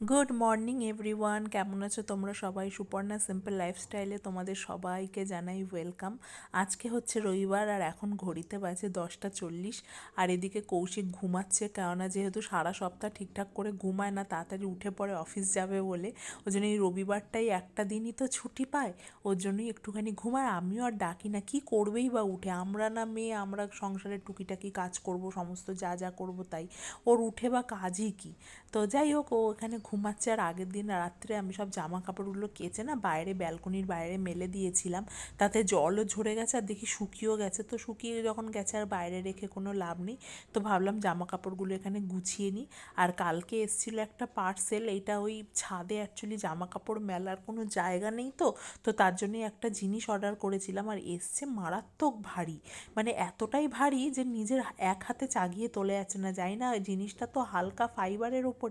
Good morning everyone কেমন আছো তোমরা সবাই? সুপর্ণা সিম্পল লাইফস্টাইলে তোমাদের সবাইকে জানাই ওয়েলকাম আজকে হচ্ছে রবিবার আর এখন ঘড়িতে বাজে দশটা চল্লিশ। আর এদিকে কৌশিক ঘুমাচ্ছে কেননা যেহেতু সারা সপ্তাহ ঠিকঠাক করে ঘুমায় না, তাড়াতাড়ি উঠে পড়ে অফিস যাবে বলে। ওই জন্য এই রবিবারটাই একটা দিনই তো ছুটি পায়। ওর জন্যই একটুখানি ঘুমায় আমিও আর ডাকি না। কি করবেই বা উঠে? আমরা না মেয়ে, আমরা সংসারের টুকিটাকি কাজ করব, সমস্ত যা যা করব তাই। ওর উঠে বা কাজই কি? তো যাই হোক, ও এখানে ঘুমাচ্ছে আর আগের দিন রাত্রে আমি সব জামা কাপড়গুলো কেচে না বাইরে ব্যালকনির বাইরে মেলে দিয়েছিলাম। তাতে জলও ঝরে গেছে আর দেখি শুকিয়েও গেছে। তো শুকিয়ে যখন গেছে আর বাইরে রেখে কোনো লাভ নেই। তো ভাবলাম জামা কাপড়গুলো এখানে গুছিয়ে নিই। আর কালকে এসেছিল একটা পার্সেল, এইটা ওই ছাদে অ্যাকচুয়ালি জামা কাপড় মেলার কোনো জায়গা নেই তো। তো তার জন্যই একটা জিনিস অর্ডার করেছিলাম আর এসছে মারাত্মক ভারী। মানে এতটাই ভারী যে নিজের এক হাতে চাগিয়ে তোলে যাচ্ছে না। যাই না, জিনিসটা তো হালকা ফাইবারের ওপরে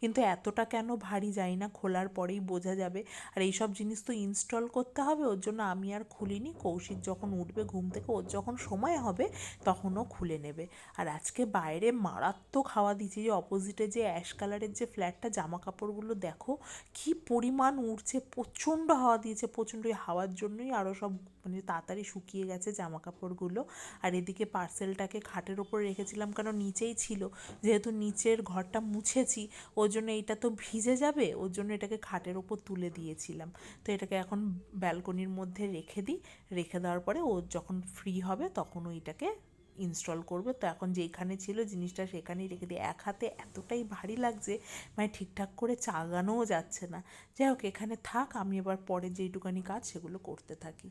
কিন্তু এতটা কেন ভারী যায় না, খোলার পরেই বোঝা যাবে। আর এইসব জিনিস তো ইনস্টল করতে হবে, ওর জন্য আমি আর খুলিনি। কৌশিক যখন উঠবে ঘুম থেকে, ওর যখন সময় হবে তখনও খুলে নেবে। আর আজকে বাইরে মারাত্মক হাওয়া দিচ্ছে যে অপোজিটে যে অ্যাশ কালারের যে ফ্ল্যাটটা জামা কাপড়গুলো দেখো, কি পরিমাণ উঠছে প্রচণ্ড হাওয়া দিয়েছে, প্রচণ্ড হাওয়ার জন্যই আরও সব মানে তাড়াতাড়ি শুকিয়ে গেছে জামা কাপড়গুলো আর এদিকে পার্সেলটাকে খাটের ওপর রেখেছিলাম কারণ নিচেই ছিল। যেহেতু নিচের ঘরটা মুছেছি, ওর জন্য এইটা তো ভিজে যাবে, ওর জন্য এটাকে খাটের ওপর তুলে দিয়েছিলাম। তো এটাকে এখন ব্যালকনির মধ্যে রেখে দিই। রেখে দেওয়ার পরে ও যখন ফ্রি হবে তখন ওইটাকে ইনস্টল করবে। তো এখন যেইখানে ছিল জিনিসটা সেখানেই রেখে দিই। এক হাতে এতটাই ভারী লাগছে মানে ঠিকঠাক করে চাগানোও যাচ্ছে না। যাই হোক, এখানে থাক, আমি এবার পরে যেইটুকানি কাজ সেগুলো করতে থাকি।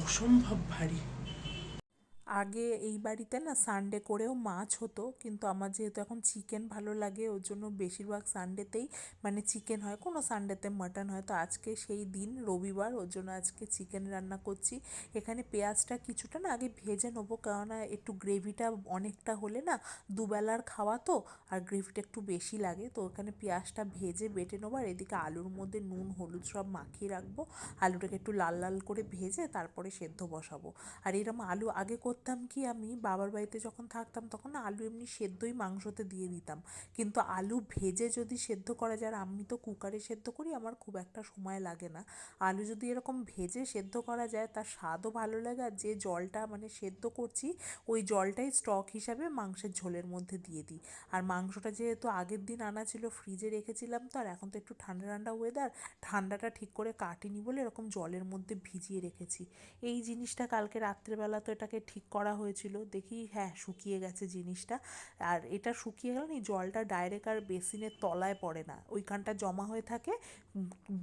অসম্ভব ভারী আগে এই বাড়িতে না সানডে করেও মাছ হতো, কিন্তু আমার যেহেতু এখন চিকেন ভালো লাগে, ওর জন্য বেশিরভাগ সানডেতেই মানে চিকেন হয়, কোনো সানডেতে মাটন হয়। তো আজকে সেই দিন, রবিবার, ওর জন্য আজকে চিকেন রান্না করছি। এখানে পেঁয়াজটা কিছুটা না আগে ভেজে নেব, কেননা একটু গ্রেভিটা অনেকটা হলে না দুবেলার খাওয়া তো, আর গ্রেভিটা একটু বেশি লাগে। তো ওখানে পেঁয়াজটা ভেজে বেটে নেব, আর এদিকে আলুর মধ্যে নুন, হলুদ সব মাখিয়ে রাখব। আলুটাকে একটু লাল লাল করে ভেজে তারপরে সেদ্ধ বসাবো। আর এরকম আলু আগে করতাম কি আমি? বাবার বাড়িতে যখন থাকতাম তখন আলু এমনি সেদ্ধই মাংসতে দিয়ে দিতাম। কিন্তু আলু ভেজে যদি সেদ্ধ করা যায়, আর আমি তো কুকারে সেদ্ধ করি, আমার খুব একটা সময় লাগে না। আলু যদি এরকম ভেজে সেদ্ধ করা যায়, তার স্বাদও ভালো লাগে, আর যে জলটা মানে সেদ্ধ করছি, ওই জলটাই স্টক হিসাবে মাংসের ঝোলের মধ্যে দিয়ে দিই। আর মাংসটা যেহেতু আগের দিন আনা ছিল, ফ্রিজে রেখেছিলাম তো, আর এখন তো একটু ঠান্ডা ঠান্ডা ওয়েদার ঠান্ডাটা ঠিক করে কাটিনি বলে এরকম জলের মধ্যে ভিজিয়ে রেখেছি। এই জিনিসটা কালকে রাত্রেবেলা তো এটাকে ঠিক করা হয়েছিল, দেখি হ্যাঁ শুকিয়ে গেছে জিনিসটা। আর এটা শুকিয়ে গেলে এই জলটা ডাইরেক্ট আর বেসিনের তলায় পড়ে না। ওইখানটা জমা হয়ে থাকে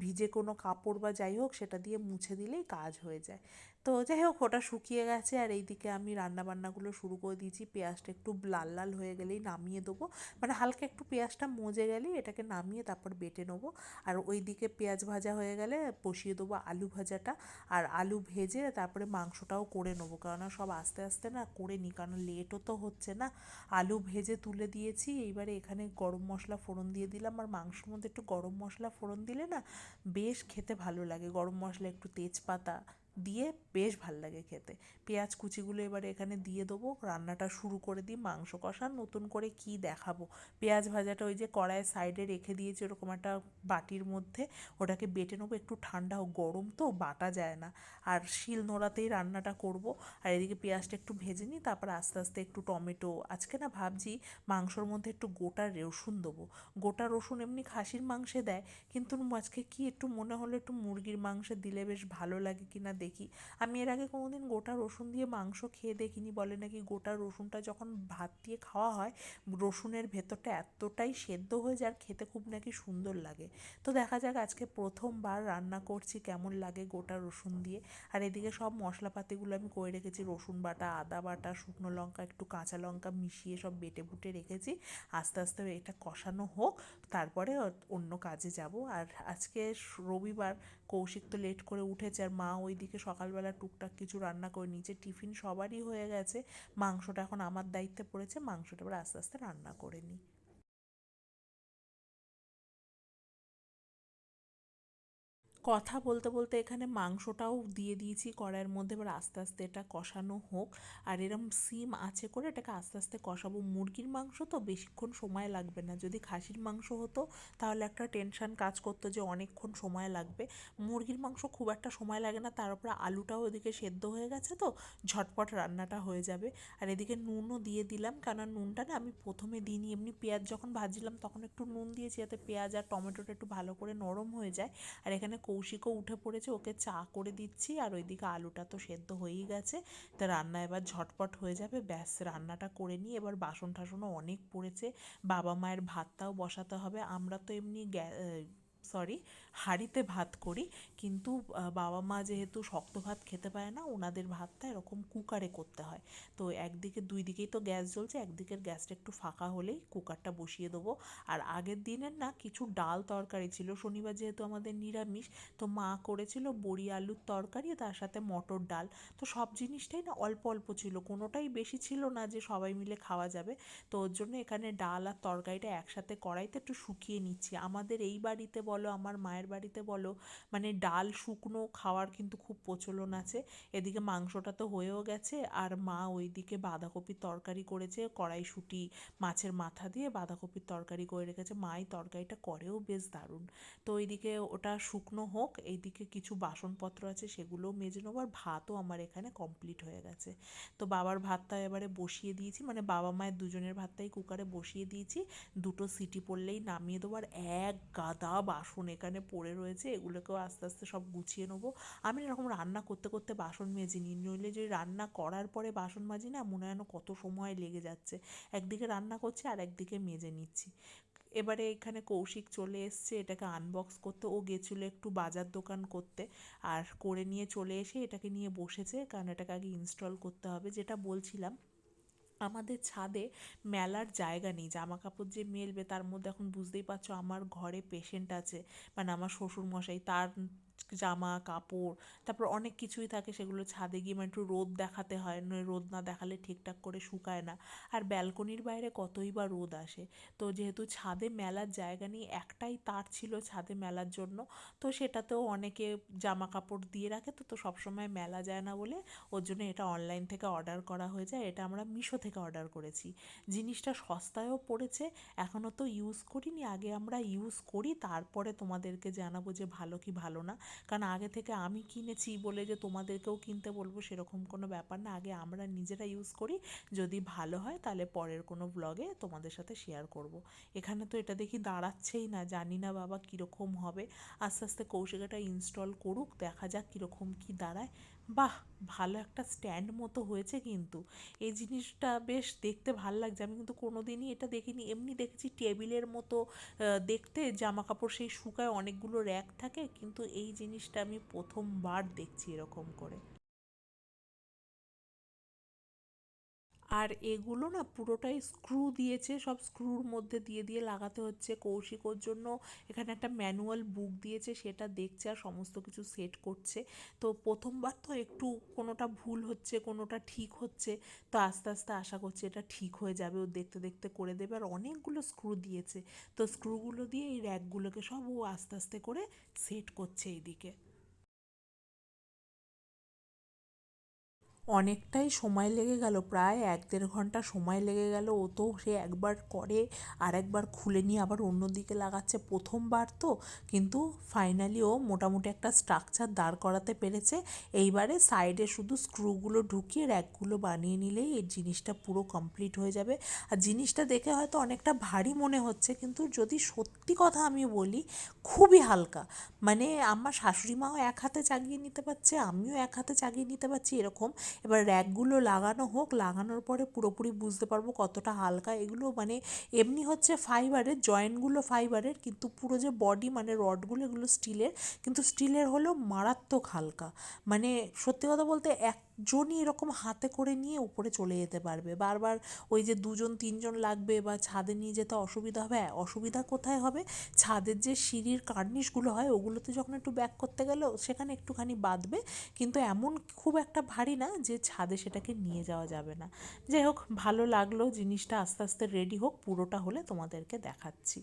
ভিজে কোনো কাপড় বা যাই হোক সেটা দিয়ে মুছে দিলেই কাজ হয়ে যায়। তো যাই হোক, ওটা শুকিয়ে গেছে আর এইদিকে আমি রান্নাবান্নাগুলো শুরু করে দিয়েছি। পেঁয়াজটা একটু লাল লাল হয়ে গেলেই নামিয়ে দেবো। মানে হালকা একটু পেঁয়াজটা মজে গেলেই এটাকে নামিয়ে তারপর বেটে নেব। আর ওই দিকে পেঁয়াজ ভাজা হয়ে গেলে বসিয়ে দেবো আলু ভাজাটা। আর আলু ভেজে তারপরে মাংসটাও করে নেব। কেননা সব আস্তে আস্তে না করে নিই কারণ লেটও তো হচ্ছে না। আলু ভেজে তুলে দিয়েছি। এইবারে এখানে গরম মশলা ফোড়ন দিয়ে দিলাম। আর মাংসের মধ্যে একটু গরম মশলা ফোড়ন দিলে না বেশ খেতে ভালো লাগে। গরম মশলা, একটু তেজপাতা দিয়ে বেশ ভালো লাগে খেতে। পেঁয়াজ কুচিগুলো এবারে এখানে দিয়ে দেবো, রান্নাটা শুরু করে দিই, মাংস কষা নতুন করে কি দেখাবো। পেঁয়াজ ভাজাটা ওই যে কড়াইয়ের সাইডে রেখে দিয়েছি ওরকম একটা বাটির মধ্যে, ওটাকে বেটে নেব, একটু ঠান্ডা গরম তো, বাটা যায় না। আর শিল নোড়াতেই রান্নাটা করব। আর এদিকে পেঁয়াজটা একটু ভেজে নিই, তারপর আস্তে আস্তে একটু টমেটো, আজকে না ভাবছি মাংসর মধ্যে একটু গোটা রসুন দেবো। গোটা রসুন এমনি খাসির মাংসে দেয়, কিন্তু আজকে কি একটু মনে হলো একটু মুরগির মাংসে দিলে বেশ ভালো লাগে কি না দেখি। আমি এর আগে কোনোদিন গোটা রসুন দিয়ে মাংস খেয়ে দেখিনি, বলে নাকি গোটা রসুনটা যখন ভাত দিয়ে খাওয়া হয়, রসুনের ভেতরটা এতটাই সেদ্ধ হয়ে যায় আর খেতে খুব নাকি সুন্দর লাগে। তো দেখা যাক আজকে প্রথমবার রান্না করছি কেমন লাগে গোটা রসুন দিয়ে। আর এদিকে সব মশলাপাতিগুলো আমি করে রেখেছি, রসুন বাটা, আদা বাটা, শুকনো লঙ্কা, একটু কাঁচা লঙ্কা মিশিয়ে সব বেটে বুটে রেখেছি। আস্তে আস্তে এটা কষানো হোক, তারপরে অন্য কাজে যাব। আর আজকে রবিবার কৌশিক তো লেট করে উঠেছে আর মা ওইদিকে সকালবেলা টুকটাক কিছু রান্না করে নিয়েছে। টিফিন সবারই হয়ে গেছে। মাংসটা এখন আমার দায়িত্বে পড়েছে। মাংসটা এবার আস্তে আস্তে রান্না করে নিই। কথা বলতে বলতে এখানে মাংসটাও দিয়ে দিয়েছি কড়াইয়ের মধ্যে। এবার আস্তে আস্তে এটা কষানো হোক। আর এরম সিম আছে করে এটাকে আস্তে আস্তে কষাবো। মুরগির মাংস তো বেশিক্ষণ সময় লাগবে না। যদি খাসির মাংস হতো, তাহলে একটা টেনশন কাজ করতো যে অনেকক্ষণ সময় লাগবে। মুরগির মাংস খুব একটা সময় লাগে না, তার উপরে আলুটাও ওদিকে সেদ্ধ হয়ে গেছে তো, ঝটপট রান্নাটা হয়ে যাবে। আর এদিকে নুনও দিয়ে দিলাম কেন নুনটা না আমি প্রথমে দিইনি। এমনি পেঁয়াজ যখন ভাজছিলাম তখন একটু নুন দিয়েছি যাতে পেঁয়াজ আর টমেটোটা একটু ভালো করে নরম হয়ে যায়। আর এখানে কৌশিকও উঠে পড়েছে, ওকে চা করে দিচ্ছি আর ওইদিকে আলুটা তো সেদ্ধ হয়েই গেছে। তা রান্না এবার ঝটপট হয়ে যাবে, ব্যাস রান্নাটা করে নিই। এবার বাসন টাসনও অনেক পড়েছে, বাবা মায়ের ভাতটাও বসাতে হবে। আমরা তো এমনি সরি হাঁড়িতে ভাত করি। কিন্তু বাবা মা যেহেতু শক্ত ভাত খেতে পারে না, ওনাদের ভাতটা এরকম কুকারে করতে হয়। তো একদিকে, দুই দিকেই তো গ্যাস জ্বলছে, একদিকের গ্যাসটা একটু ফাঁকা হলেই কুকারটা বসিয়ে দেবো। আর আগের দিনের না, কিছু ডাল তরকারি ছিল, শনিবার যেহেতু আমাদের নিরামিষ, তো মা করেছিল বড়ি আলুর তরকারি, তার সাথে মটর ডাল। তো সব জিনিসটাই না অল্প অল্প ছিল, কোনোটাই বেশি ছিল না যে সবাই মিলে খাওয়া যাবে। তো ওর জন্য এখানে ডাল আর তরকারিটা একসাথে কড়াইতে একটু শুকিয়ে নিচ্ছি। আমাদের এই বাড়িতে বলো, আমার মায়ের বাড়িতে বলো মানে ডাল শুকনো খাওয়ার কিন্তু খুব প্রচলন আছে। এদিকে মাংসটা তো হয়েও গেছে, আর মা ওইদিকে বাঁধাকপির তরকারি করেছে, কড়াইশুঁটি, মাছের মাথা দিয়ে বাঁধাকপির তরকারি করে রেখেছে। মাই তরকারিটা করেও বেশ দারুণ। তো ওইদিকে ওটা শুকনো হোক, এইদিকে কিছু বাসনপত্র আছে, সেগুলোও মেজে নেব, আর ভাতও আমার এখানে কমপ্লিট হয়ে গেছে। তো বাবার ভাতটা এবারে বসিয়ে দিয়েছি মানে বাবা মায়ের দুজনের ভাতটাই কুকারে বসিয়ে দিয়েছি। দুটো সিটি পড়লেই নামিয়ে দেবো, আর এক গাদা বাসন এখানে পড়ে রয়েছে, এগুলোকেও আস্তে আস্তে সব গুছিয়ে নেব। আমি এরকম রান্না করতে করতে বাসন মেজি নিই নইলে যে রান্না করার পরে বাসন মাজি না, মনে হয় কত সময় লেগে যাচ্ছে। একদিকে রান্না করছি, আর একদিকে মেজে নিচ্ছি। এবারে এখানে কৌশিক চলে এসছে, এটাকে আনবক্স করতে। ও গেছিল একটু বাজার দোকান করতে, আর করে নিয়ে চলে এসে এটাকে নিয়ে বসেছে, কারণ এটাকে আগে ইনস্টল করতে হবে, যেটা বলছিলাম। আমাদের ছাদে মেলার জায়গা নেই। জামা কাপড় যে মেলবে তার মধ্যে এখন বুঝতেই পারছ আমার ঘরে পেশেন্ট আছে। মানে আমার শ্বশুরমশাই তার জামা, কাপড়, তারপর অনেক কিছুই থাকে সেগুলো ছাদে গিয়ে মানে একটু রোদ দেখাতে হয় নয় রোদ না দেখালে ঠিকঠাক করে শুকায় না। আর ব্যালকনির বাইরে কতই বা রোদ আসে। তো যেহেতু ছাদে মেলার জায়গা নেই, একটাই তার ছিল ছাদে মেলার জন্য। তো সেটাতেও অনেকে জামা কাপড় দিয়ে রাখে তো তো সবসময় মেলা যায় না বলে ওর জন্য এটা অনলাইন থেকে অর্ডার করা হয়ে যায় এটা আমরা মিশো থেকে অর্ডার করেছি। জিনিসটা সস্তায়ও পড়েছে, এখনও তো ইউজ করিনি, আগে আমরা ইউজ করি, তারপরে তোমাদেরকে জানাব যে ভালো কি ভালো না। কারণ আগে থেকে আমি কিনেছি বলে যে তোমাদেরকেও কিনতে বলব সেরকম কোনো ব্যাপার না। আগে আমরা নিজেরা ইউজ করি, যদি ভালো হয় তাহলে পরের কোনো ব্লগে তোমাদের সাথে শেয়ার করব। এখানে তো এটা দেখি দাঁড়াচ্ছেই না, জানি না বাবা কীরকম হবে। আস্তে আস্তে কৌশিকাটা ইনস্টল করুক, দেখা যাক কীরকম কী দাঁড়ায়। বাহ, ভালো একটা স্ট্যান্ড মতো হয়েছে কিন্তু। এই জিনিসটা বেশ দেখতে ভালো লাগছে। আমি কিন্তু কোনো দিনই এটা দেখিনি। এমনি দেখেছি টেবিলের মতো দেখতে। জামা কাপড় সেই শুকায় অনেকগুলো র্যাক থাকে। কিন্তু এই জিনিসটা আমি প্রথমবার দেখছি এরকম করে। আর এগুলো না পুরোটাই স্ক্রু দিয়েছে, সব স্ক্রুর মধ্যে দিয়ে দিয়ে লাগাতে হচ্ছে কৌশিক ওর জন্য। এখানে একটা ম্যানুয়াল বুক দিয়েছে, সেটা দেখছে আর সমস্ত কিছু সেট করছে। তো প্রথমবার তো একটু কোনোটা ভুল হচ্ছে, কোনোটা ঠিক হচ্ছে, তো আস্তে আস্তে আশা করছি এটা ঠিক হয়ে যাবে। ও দেখতে দেখতে করে দেবে আর অনেকগুলো স্ক্রু দিয়েছে। তো স্ক্রুগুলো দিয়ে এই র্যাকগুলোকে সব ও আস্তে আস্তে করে সেট করছে এইদিকে। অনেকটাই সময় লেগে গেল, প্রায় এক দেড় ঘণ্টা সময় লেগে গেল। ও তো সে একবার করে আর একবার খুলে নিয়ে আবার অন্য দিকে লাগাচ্ছে প্রথমবার তো। কিন্তু ফাইনালি ও মোটামুটি একটা স্ট্রাকচার দাঁড় করাতে পেরেছে। এইবারে সাইডে শুধু স্ক্রুগুলো ঢুকিয়ে র্যাকগুলো বানিয়ে নিলেই এই জিনিসটা পুরো কমপ্লিট হয়ে যাবে। আর জিনিসটা দেখে হয়তো অনেকটা ভারী মনে হচ্ছে, কিন্তু যদি সত্যি কথা আমি বলি, খুবই হালকা। মানে আমার শাশুড়ি মাও এক হাতে চাগিয়ে নিতে পারছে, আমিও এক হাতে চাগিয়ে নিতে পারছি এরকম। এবার র্যাকগুলো লাগানো হোক, লাগানোর পরে পুরোপুরি বুঝতে পারব কতটা হালকা। এগুলো মানে এমনি হচ্ছে ফাইবারের, জয়েন্টগুলো ফাইবারের, কিন্তু পুরো যে বডি মানে রডগুলো, এগুলো স্টিলের, কিন্তু স্টিলের হলেও মারাত্মক হালকা। মানে সত্যি কথা বলতে একজনই এরকম হাতে করে নিয়ে উপরে চলে যেতে পারবে। বারবার ওই যে দুজন তিনজন লাগবে বা ছাদে নিয়ে যেতে অসুবিধা হবে। হ্যাঁ, অসুবিধা কোথায় হবে? ছাদের যে সিঁড়ির কার্নিশগুলো হয় ওগুলোতে যখন একটু ব্যাক করতে গেল সেখানে একটুখানি বাঁধবে। কিন্তু এমন খুব একটা ভারী না যে ছাদে সেটাকে নিয়ে যাওয়া যাবে না। যাই হোক ভালো লাগল জিনিসটা আস্তে আস্তে রেডি হোক পুরোটা হলে তোমাদেরকে দেখাচ্ছি।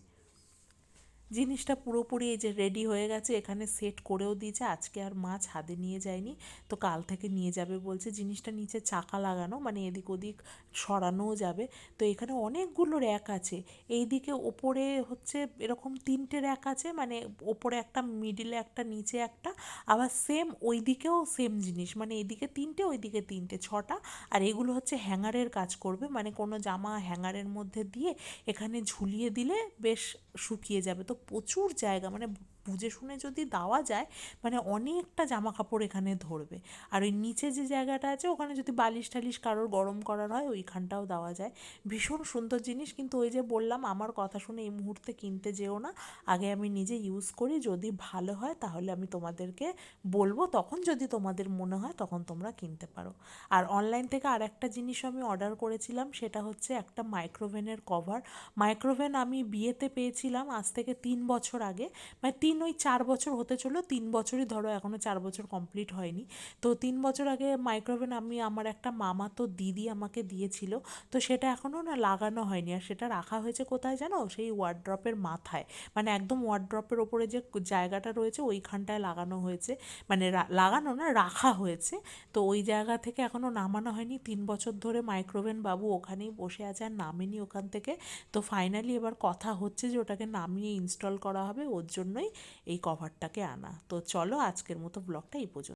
জিনিসটা পুরোপুরি এই যে রেডি হয়ে গেছে, এখানে সেট করেও দিয়েছে। আজকে আর মা ছাদে নিয়ে যায়নি, তো কাল থেকে নিয়ে যাবে বলছে। জিনিসটা নিচে চাকা লাগানো মানে এদিক ওদিক সরানোও যাবে। তো এখানে অনেকগুলো র্যাক আছে। এইদিকে ওপরে হচ্ছে এরকম তিনটে র্যাক আছে মানে ওপরে একটা মিডিলে একটা, নিচে একটা। আবার সেম ওই দিকেও সেম জিনিস মানে এদিকে তিনটে, ওইদিকে তিনটে, ছটা। আর এগুলো হচ্ছে হ্যাঙ্গারের কাজ করবে মানে কোনো জামা হ্যাঙ্গারের মধ্যে দিয়ে এখানে ঝুলিয়ে দিলে বেশ শুকিয়ে যাবে। তো প্রচুর জায়গা মানে বুঝে শুনে যদি দেওয়া যায় মানে অনেকটা জামা কাপড় এখানে ধরবে। আর ওই নিচে যে জায়গাটা আছে, ওখানে যদি বালিশ টালিশ কারোর গরম করার হয়, ওইখানটাও দেওয়া যায়। ভীষণ সুন্দর জিনিস, কিন্তু ওই যে বললাম, আমার কথা শুনে এই মুহূর্তে কিনতে যেও না। আগে আমি নিজে ইউজ করি, যদি ভালো হয় তাহলে আমি তোমাদেরকে বলব। তখন যদি তোমাদের মনে হয়, তখন তোমরা কিনতে পারো। আর অনলাইন থেকে আর একটা জিনিসও আমি অর্ডার করেছিলাম, সেটা হচ্ছে একটা মাইক্রোভেনের কভার মাইক্রোভেন আমি বিয়েতে পেয়েছিলাম আজ থেকে তিন বছর আগে। মানে তিন ওই চার বছর হতে চলো তিন বছরই ধরো এখনও চার বছর কমপ্লিট হয়নি। তো তিন বছর আগে মাইক্রোভেন আমি, আমার একটা মামা তো দিদি আমাকে দিয়েছিল, তো সেটা এখনও না লাগানো হয়নি। আর সেটা রাখা হয়েছে কোথায় জানো? সেই ওয়ার্ড্রপের মাথায়। মানে একদম ওয়ার্ড্রপের ওপরে যে জায়গাটা রয়েছে, ওইখানটায় লাগানো হয়েছে। মানে লাগানো না, রাখা হয়েছে। তো ওই জায়গা থেকে এখনও নামানো হয়নি। তিন বছর ধরে মাইক্রোভেন বাবু ওখানেই বসে আছে আর নামেনি ওখান থেকে। তো ফাইনালি এবার কথা হচ্ছে যে ওটাকে নামিয়ে ইনস্টল করা হবে। ওর জন্যই এই কভারটাকে আনা। তো চলো আজকের মতো ব্লগটা এই পর্যন্ত।